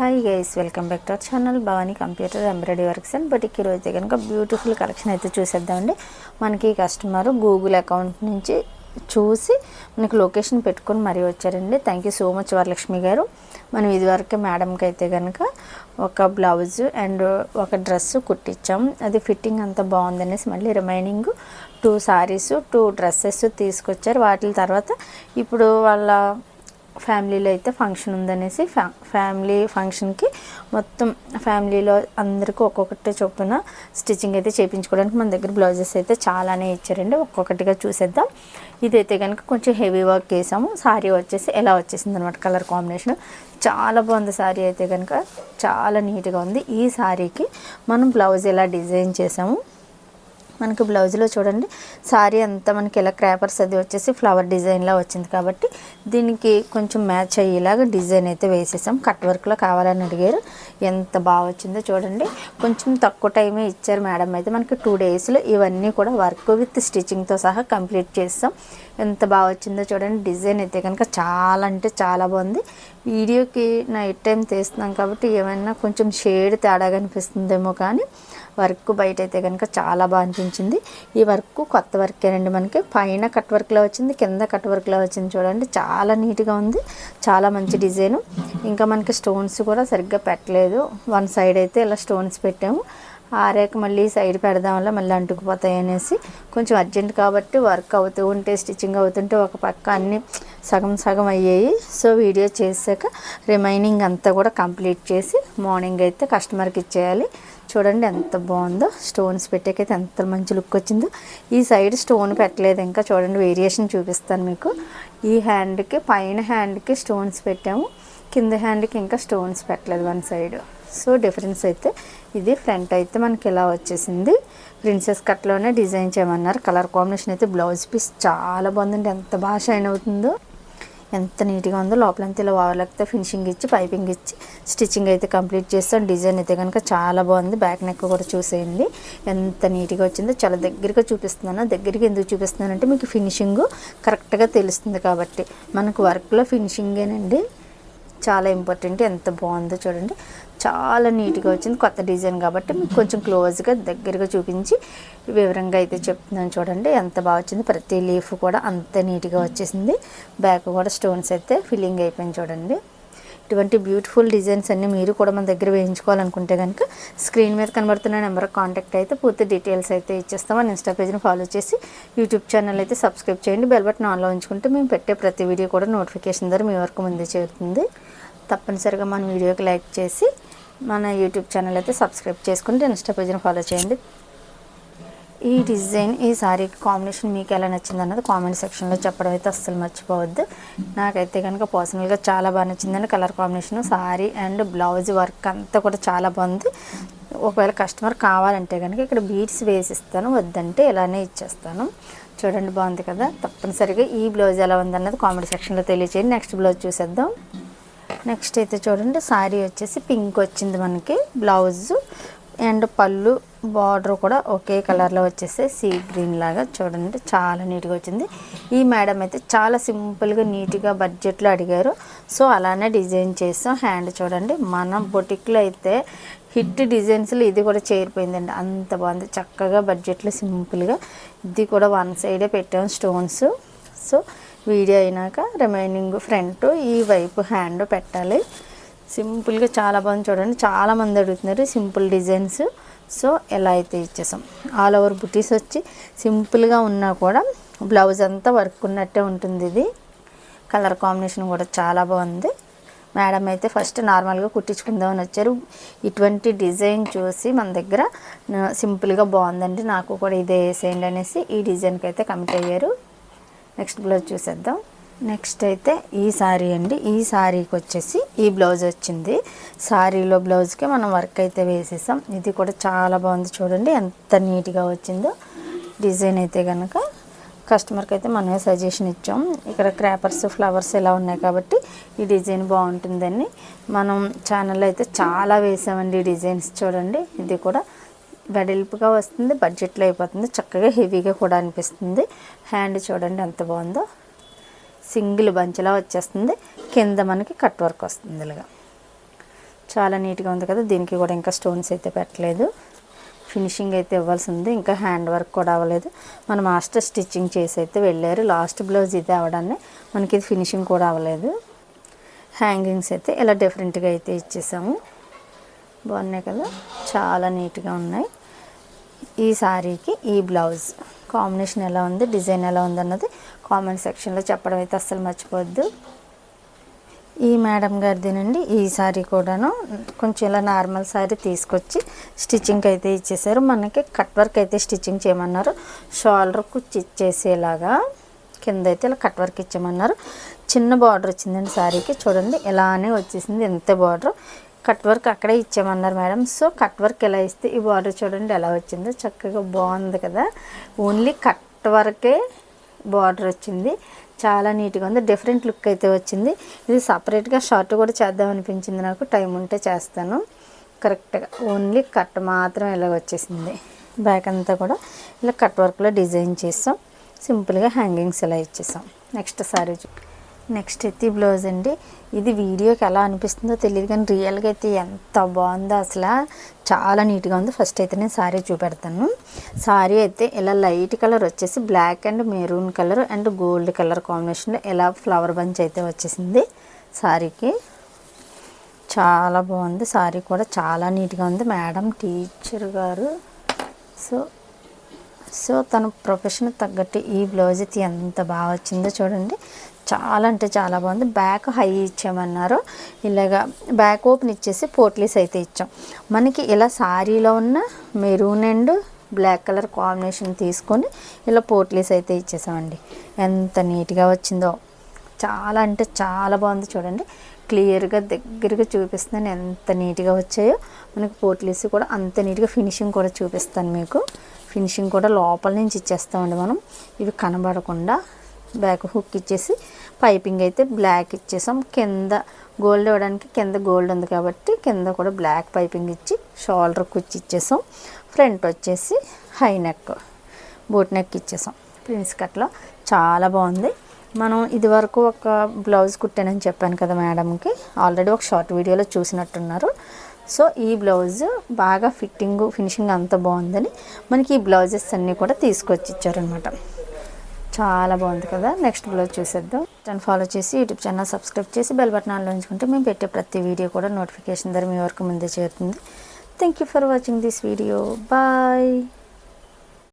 Hi guys welcome back to our channel Bhavani computer embroidery works and but ఈరోజు అయితే కనుక beautiful collection అయితే చూసేద్దామండి. మనకి కస్టమర్ గూగుల్ అకౌంట్ నుంచి చూసి మనకి లొకేషన్ పెట్టుకొని మరీ వచ్చారండి. Thank you so much Varalakshmi garu. మనం ఇదివరకే మేడంకి అయితే కనుక ఒక బ్లౌజ్ అండ్ ఒక డ్రెస్ కుట్టించాం అది ఫిట్టింగ్ అంత బాగుందనేసి మళ్ళీ remaining two saris two dresses తీసుకొచ్చారు. వాటి తర్వాత ఇప్పుడు వాళ్ళ ఫ్యామిలీలో అయితే ఫంక్షన్ ఉందనేసి ఫ్యా ఫ్యామిలీ ఫంక్షన్కి మొత్తం ఫ్యామిలీలో అందరికీ ఒక్కొక్కటి చొప్పున స్టిచ్చింగ్ అయితే చేయించుకోవడానికి మన దగ్గర బ్లౌజెస్ అయితే చాలానే ఇచ్చారండి. ఒక్కొక్కటిగా చూసేద్దాం. ఇదైతే కనుక కొంచెం హెవీ వర్క్ వేసాము సారీ వచ్చేసి ఎలా వచ్చేసింది అనమాట కలర్ కాంబినేషన్. చాలా బాగుంది సారీ అయితే కనుక చాలా నీట్గా ఉంది ఈ సారీకి. మనం బ్లౌజ్ ఎలా డిజైన్ చేసాము. మనకి బ్లౌజ్లో చూడండి సారీ అంతా మనకి ఇలా క్రాపర్స్ అది వచ్చేసి ఫ్లవర్ డిజైన్లా వచ్చింది కాబట్టి దీనికి కొంచెం మ్యాచ్ అయ్యేలాగా డిజైన్ అయితే వేసేసాం. కట్ వర్క్లో కావాలని అడిగారు. ఎంత బాగా వచ్చిందో చూడండి. కొంచెం తక్కువ టైమే ఇచ్చారు మేడం అయితే. మనకి టూ డేస్లో ఇవన్నీ కూడా వర్క్ విత్ స్టిచ్చింగ్తో సహా కంప్లీట్ చేస్తాం. ఎంత బాగా వచ్చిందో చూడండి. డిజైన్ అయితే కనుక చాలా అంటే చాలా బాగుంది. వీడియోకి నైట్ టైం తీస్తున్నాం కాబట్టి ఏమైనా కొంచెం షేడ్ తేడా కనిపిస్తుందేమో కానీ వర్క్ బయట అయితే కనుక చాలా బాగా అనిపించింది. ఈ వర్క్ కొత్త వర్కేనండి మనకి. పైన కట్ వర్క్లో వచ్చింది కింద కట్ వర్క్లో వచ్చింది చూడండి. చాలా నీట్గా ఉంది. చాలా మంచి డిజైన్. ఇంకా మనకి స్టోన్స్ కూడా సరిగ్గా పెట్టలేదు. వన్ సైడ్ అయితే ఇలా స్టోన్స్ పెట్టాము. ఆరాక మళ్ళీ సైడ్ పెడదాం వల్ల మళ్ళీ అంటుకుపోతాయి అనేసి కొంచెం అర్జెంట్ కాబట్టి వర్క్ అవుతూ ఉంటే స్టిచ్చింగ్ అవుతుంటే ఒక పక్క అన్నీ సగం సగం అయ్యాయి. సో వీడియో చేశాక రిమైనింగ్ అంతా కూడా కంప్లీట్ చేసి మార్నింగ్ అయితే కస్టమర్కి ఇచ్చేయాలి. చూడండి ఎంత బాగుందో. స్టోన్స్ పెట్టేకైతే ఎంత మంచి లుక్ వచ్చిందో. ఈ సైడ్ స్టోన్ పెట్టలేదు ఇంకా. చూడండి వేరియేషన్ చూపిస్తాను మీకు. ఈ హ్యాండ్కి పైన హ్యాండ్కి స్టోన్స్ పెట్టాము. కింద హ్యాండ్కి ఇంకా స్టోన్స్ పెట్టలేదు వన్ సైడ్ సో డిఫరెన్స్ అయితే ఇది. ఫ్రంట్ అయితే మనకి ఇలా వచ్చేసింది. ప్రిన్సెస్ కట్లోనే డిజైన్ చేయమన్నారు. కలర్ కాంబినేషన్ అయితే బ్లౌజ్ పీస్ చాలా బాగుందండి. ఎంత బాగా షైన్ అవుతుందో. ఎంత నీట్గా ఉందో లోపలంతా ఇలా ఓవర్లక్తో ఫినిషింగ్ ఇచ్చి పైపింగ్ ఇచ్చి స్టిచ్చింగ్ అయితే కంప్లీట్ చేస్తాం. డిజైన్ అయితే కనుక చాలా బాగుంది. బ్యాక్ నెక్ కూడా చూసేయండి. ఎంత నీట్గా వచ్చిందో చాలా దగ్గరగా చూపిస్తున్నాను. దగ్గరికి ఎందుకు చూపిస్తున్నానంటే మీకు ఫినిషింగ్ కరెక్ట్గా తెలుస్తుంది కాబట్టి. మనకు వర్క్లో ఫినిషింగేనండి. చాలా ఇంపార్టెంట్ ఎంత బాగుందో చూడండి. చాలా నీట్గా వచ్చింది. కొత్త డిజైన్ కాబట్టి మీకు కొంచెం క్లోజ్గా దగ్గరగా చూపించి వివరంగా అయితే చెప్తున్నాను చూడండి. ఎంత బాగా వచ్చింది. ప్రతి లీఫ్ కూడా అంత నీట్గా వచ్చేసింది. బ్యాక్ కూడా స్టోన్స్ అయితే ఫిల్లింగ్ అయిపోయింది చూడండి. ఇటువంటి బ్యూటిఫుల్ డిజైన్స్ అన్నీ మీరు కూడా మన దగ్గర వేయించుకోవాలనుకుంటే కనుక స్క్రీన్ మీద కనబడుతున్న నెంబర్ కాంటాక్ట్ అయితే పూర్తి డీటెయిల్స్ అయితే ఇచ్చేస్తాం. మన ఇన్స్టా పేజ్ని ఫాలో చేసి యూట్యూబ్ ఛానల్ అయితే సబ్స్క్రైబ్ చేయండి. బెల్ బటన్ ఆన్లో ఉంచుకుంటే మేము పెట్టే ప్రతి వీడియో కూడా నోటిఫికేషన్ ద్వారా మీ వరకు ముందే చేరుతుంది. తప్పనిసరిగా మన వీడియోకి లైక్ చేసి మన యూట్యూబ్ ఛానల్ అయితే సబ్స్క్రైబ్ చేసుకుంటే ఇన్స్టా పేజ్ని ఫాలో చేయండి. ఈ డిజైన్ ఈ సారీ కాంబినేషన్ మీకు ఎలా నచ్చింది అన్నది కామెంట్ సెక్షన్లో చెప్పడం అయితే అస్సలు మర్చిపోవద్దు. నాకైతే కనుక పర్సనల్గా చాలా బాగా నచ్చిందండి colour combination. Sari and blouse work అంతా కూడా చాలా బాగుంది. ఒకవేళ కస్టమర్ కావాలంటే కనుక ఇక్కడ బీడ్స్ వేసిస్తాను వద్దంటే ఇలానే ఇచ్చేస్తాను. చూడండి బాగుంది కదా? తప్పనిసరిగా ఈ బ్లౌజ్ ఎలా ఉందన్నది కామెంట్ సెక్షన్లో తెలియచేయండి. నెక్స్ట్ బ్లౌజ్ చూసేద్దాం. నెక్స్ట్ అయితే చూడండి సారీ వచ్చేసి పింక్ వచ్చింది మనకి బ్లౌజ్. అండ్ పళ్ళు బార్డర్ కూడా ఒకే కలర్లో వచ్చేసి సీ గ్రీన్ లాగా చూడండి చాలా నీట్గా వచ్చింది. ఈ మేడం అయితే చాలా సింపుల్గా నీట్గా బడ్జెట్లో అడిగారు. సో అలానే డిజైన్ చేసాం. హ్యాండ్ చూడండి మన బొటిక్లో అయితే హిట్ డిజైన్స్లో ఇది కూడా చేరిపోయిందండి. అంత బాగుంది. చక్కగా బడ్జెట్లో సింపుల్గా ఇది కూడా వన్ సైడే పెట్టాం స్టోన్స్. సో వీడియో అయినాక రిమైనింగ్ ఫ్రంట్ ఈ వైపు హ్యాండ్ పెట్టాలి. సింపుల్గా చాలా బాగుంది చూడండి. చాలామంది అడుగుతున్నారు సింపుల్ డిజైన్స్ సో ఎలా అయితే ఇచ్చేసాం? ఆల్ ఓవర్ బుటీస్ వచ్చి సింపుల్గా ఉన్నా కూడా బ్లౌజ్ అంతా వర్క్ ఉన్నట్టే ఉంటుంది ఇది. కలర్ కాంబినేషన్ కూడా చాలా బాగుంది. మేడం అయితే ఫస్ట్ నార్మల్గా కుట్టించుకుందామని వచ్చారు. ఇటువంటి డిజైన్ చూసి మన దగ్గర సింపుల్గా బాగుందండి నాకు కూడా ఇదే వేసేయండి అనేసి ఈ డిజైన్కి అయితే కమిట్ అయ్యారు. నెక్స్ట్ బ్లౌజ్ చూసేద్దాం. నెక్స్ట్ అయితే ఈ సారీ అండి. ఈ శారీకి వచ్చేసి ఈ బ్లౌజ్ వచ్చింది. సారీలో బ్లౌజ్కి మనం వర్క్ అయితే వేసేసాం. ఇది కూడా చాలా బాగుంది చూడండి. ఎంత నీట్గా వచ్చిందో. డిజైన్ అయితే కనుక కస్టమర్కి అయితే మనమే సజెషన్ ఇచ్చాం. ఇక్కడ క్రాపర్స్ ఫ్లవర్స్ ఇలా ఉన్నాయి కాబట్టి ఈ డిజైన్ బాగుంటుందని. మనం ఛానల్లో అయితే చాలా వేసామండి ఈ డిజైన్స్ చూడండి. ఇది కూడా వెడల్పుగా వస్తుంది బడ్జెట్లో అయిపోతుంది చక్కగా హెవీగా కూడా అనిపిస్తుంది. హ్యాండ్ చూడండి ఎంత బాగుందో. సింగిల్ బంచ్లా వచ్చేస్తుంది. కింద మనకి కట్ వర్క్ వస్తుంది ఇలాగా. చాలా నీట్గా ఉంది కదా దీనికి కూడా ఇంకా స్టోన్స్ అయితే పెట్టలేదు. ఫినిషింగ్ అయితే ఇవ్వాల్సి ఉంది ఇంకా హ్యాండ్ వర్క్ కూడా అవ్వలేదు. మన మాస్టర్ స్టిచ్చింగ్ చేసి అయితే వెళ్ళారు. లాస్ట్ బ్లౌజ్ ఇది అవడాన్ని మనకి ఇది ఫినిషింగ్ కూడా అవ్వలేదు. హ్యాంగింగ్స్ అయితే ఇలా డిఫరెంట్గా అయితే ఇచ్చేసాము. బాగున్నాయి కదా చాలా నీట్గా ఉన్నాయి. ఈ శారీకి ఈ బ్లౌజ్ కాంబినేషన్ ఎలా ఉంది డిజైన్ ఎలా ఉంది అన్నది కామెంట్ సెక్షన్లో చెప్పడం అయితే అస్సలు మర్చిపోవద్దు. ఈ మేడం గారిదేనండి ఈ శారీ కూడాను కొంచెం ఇలా నార్మల్ సారీ తీసుకొచ్చి స్టిచ్చింగ్ అయితే ఇచ్చేసారు. మనకి కట్ వర్క్ అయితే స్టిచ్చింగ్ చేయమన్నారు. షోల్డర్ కుచ్చి ఇచ్చేసేలాగా కింద అయితే ఇలా కట్ వర్క్ ఇచ్చామన్నారు చిన్న బార్డర్ వచ్చిందండి శారీకి చూడండి ఇలానే వచ్చేసింది. ఎంత బార్డర్? కట్ వర్క్ అక్కడే ఇచ్చామన్నారు మేడం. సో కట్ వర్క్ ఎలా ఇస్తే ఈ బార్డర్ చూడండి ఎలా వచ్చిందో. చక్కగా బాగుంది కదా. ఓన్లీ కట్ వర్కే బార్డర్ వచ్చింది. చాలా నీట్గా ఉంది. డిఫరెంట్ లుక్ అయితే వచ్చింది. ఇది సపరేట్గా షార్ట్ కూడా చేద్దాం అనిపించింది నాకు. టైం ఉంటే చేస్తాను. కరెక్ట్గా ఓన్లీ కట్ మాత్రం ఇలా వచ్చేసింది. బ్యాక్ అంతా కూడా ఇలా కట్ వర్క్లో డిజైన్ చేస్తాం సింపుల్గా హ్యాంగింగ్స్ ఇలా ఇచ్చేసాం. నెక్స్ట్ సారీ నెక్స్ట్ అయితే బ్లౌజ్ అండి. ఇది వీడియోకి ఎలా అనిపిస్తుందో తెలియదు కానీ రియల్గా అయితే ఎంత బాగుందో అసలు. చాలా నీట్గా ఉంది. ఫస్ట్ అయితే నేను సారీ చూపెడతాను. సారీ అయితే ఇలా లైట్ కలర్ వచ్చేసి black and maroon colour and gold colour కాంబినేషన్లో ఇలా ఫ్లవర్ బంచ్ అయితే వచ్చేసింది సారీకి చాలా బాగుంది. సారీ కూడా చాలా నీట్గా ఉంది. Madam teacher garu. So so తన ప్రొఫెషన్ తగ్గట్టు ఈ బ్లౌజ్ అయితే ఎంత బాగా వచ్చిందో చూడండి. చాలా అంటే చాలా బాగుంది. బ్యాక్ హై ఇచ్చామన్నారు ఇలాగా బ్యాక్ ఓపెన్ ఇచ్చేసి పోట్లీస్ అయితే ఇచ్చాం. మనకి ఇలా సారీలో ఉన్న maroon and black colour combination తీసుకొని ఇలా పోట్లీస్ అయితే ఇచ్చేసామండి. ఎంత నీట్గా వచ్చిందో. చాలా అంటే చాలా బాగుంది చూడండి. క్లియర్గా దగ్గరగా చూపిస్తున్నాను ఎంత నీట్గా వచ్చాయో. మనకి పోట్లీస్ కూడా అంత నీట్గా ఫినిషింగ్ కూడా చూపిస్తాను మీకు. ఫినిషింగ్ కూడా లోపల నుంచి ఇచ్చేస్తామండి మనం. ఇవి కనబడకుండా బ్యాక్ హుక్ ఇచ్చేసి పైపింగ్ అయితే బ్లాక్ ఇచ్చేసాం. కింద గోల్డ్ ఇవ్వడానికి కింద గోల్డ్ ఉంది కాబట్టి కింద కూడా బ్లాక్ పైపింగ్ ఇచ్చి షోల్డర్ కుచ్చి ఇచ్చేసాం. ఫ్రంట్ వచ్చేసి హై నెక్ బోట్ నెక్ ఇచ్చేసాం. ప్రిన్స్ కట్లో చాలా బాగుంది. మనం ఇదివరకు ఒక బ్లౌజ్ కుట్టానని చెప్పాను కదా మేడంకి. ఆల్రెడీ ఒక షార్ట్ వీడియోలో చూసినట్టున్నారు. సో ఈ బ్లౌజ్ బాగా ఫిట్టింగ్ ఫినిషింగ్ అంత బాగుందని మనకి ఈ బ్లౌజెస్ అన్నీ కూడా తీసుకొచ్చి ఇచ్చారనమాట చాలా బాగుంది కదా. నెక్స్ట్ బ్లౌజ్ చూసేద్దాం. ఛానల్ ఫాలో చేసి యూట్యూబ్ ఛానల్ సబ్స్క్రైబ్ చేసి బెల్ బటన్ ఆన్లో ఉంచుకుంటే మేము పెట్టే ప్రతి వీడియో కూడా నోటిఫికేషన్ ద్వారా మీ వరకు ముందే చేరుతుంది. Thank you for watching this video bye